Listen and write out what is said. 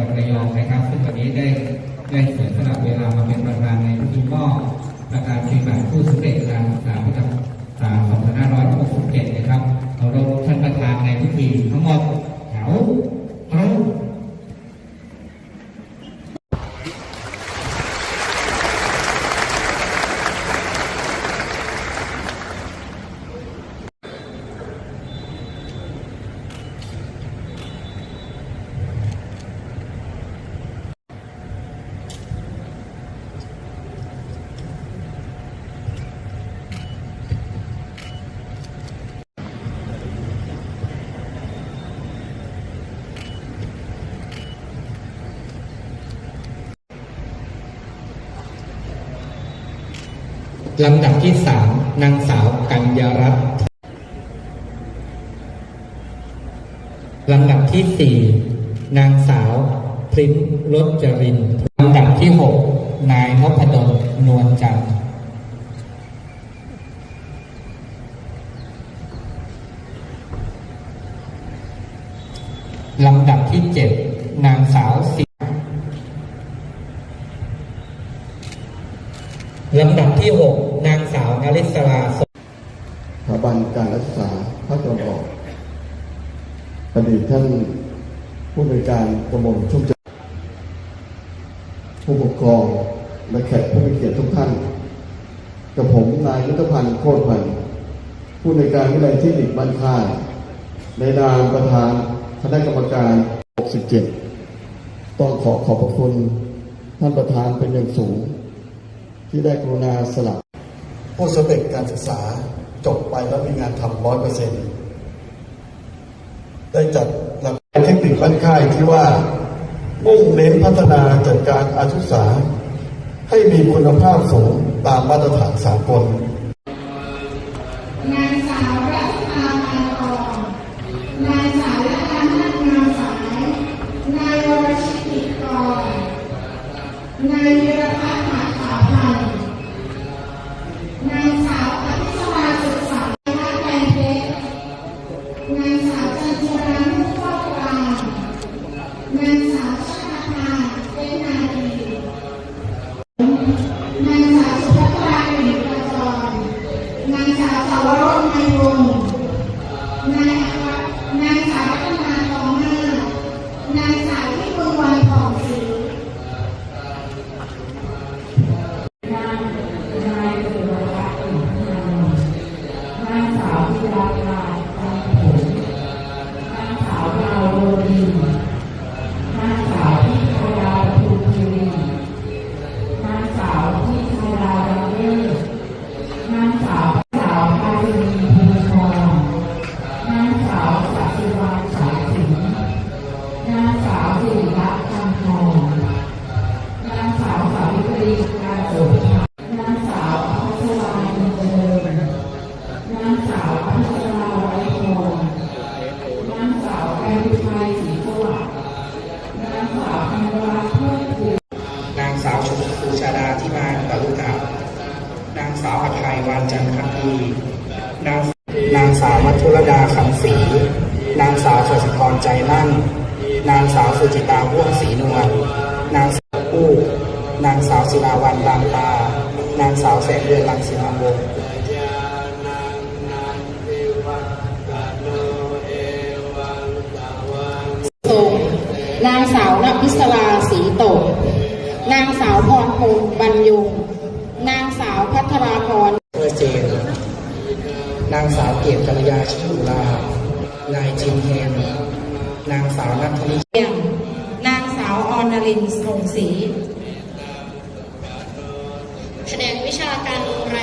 วัดระยองนะครับ ซึ่งวันนี้ได้ได้เสียสละเวลามาเป็นประธานในพิธีมอบประกาศนียบัตรผู้สำเร็จการศึกษาประจำสามสองพันะครับเราท่านประธานในพิธีทั้งหมดแถวตรง ลำดับที่สามนางสาวกัญญารัตน์ลำดับที่สี่นางสาวพริมรจรินลำดับที่หกนายนพดลนวลจันทร์ลำดับที่เจ็ดนางสาวสิลำดับที่6 นางสาวนาริศราสถาบันการศึกษาภาคตะวันออกอดีตท่านผู้บริการกระมวลชุ่มเจผู้ปกครองและแขกผู้มีเกียรติทุกท่าน กับผมนายยุทธพันธ์โคตรพันธ์ผู้ในการวิทยาลัยเทคนิคบ้านค่ายในนามประธานคณะกรรมการ 67 ต้องขอขอบพระคุณท่านประธานเป็นอย่างสูง ที่ได้กรุณาสละ ผู้สำเร็จการศึกษาจบไปแล้วมีงานทำร้อยเปอร์เซ็นต์ได้จัดหลักเทคนิคค่อนค่ายที่ว่ามุ่งเน้นพัฒนาจัดการอาชุศึกษา ให้มีคุณภาพสูงตามมาตรฐานสากล จันทร์คีนางนางสาวมัทุรดาคำศรีนางสาวสศิธรใจมั่น นางสาวสุจิตาพ่วงศรีนวลนางสาวกู้นางสาวศิลาวันบางตานางสาวแสงเดือนลังสิมาวงศ์ทรงนางสาวนภิศราศรีโตกนางสาวพรพงษ์บรรยง นางสาวพัทราพร เพื่อเจน นางสาวเกียรติกัลยาชิบุลา นายจินเฮนนางสาวนัทธนิเอียงนางสาวออนรินทร์ทรงศรีแผนกวิชาการโรงแร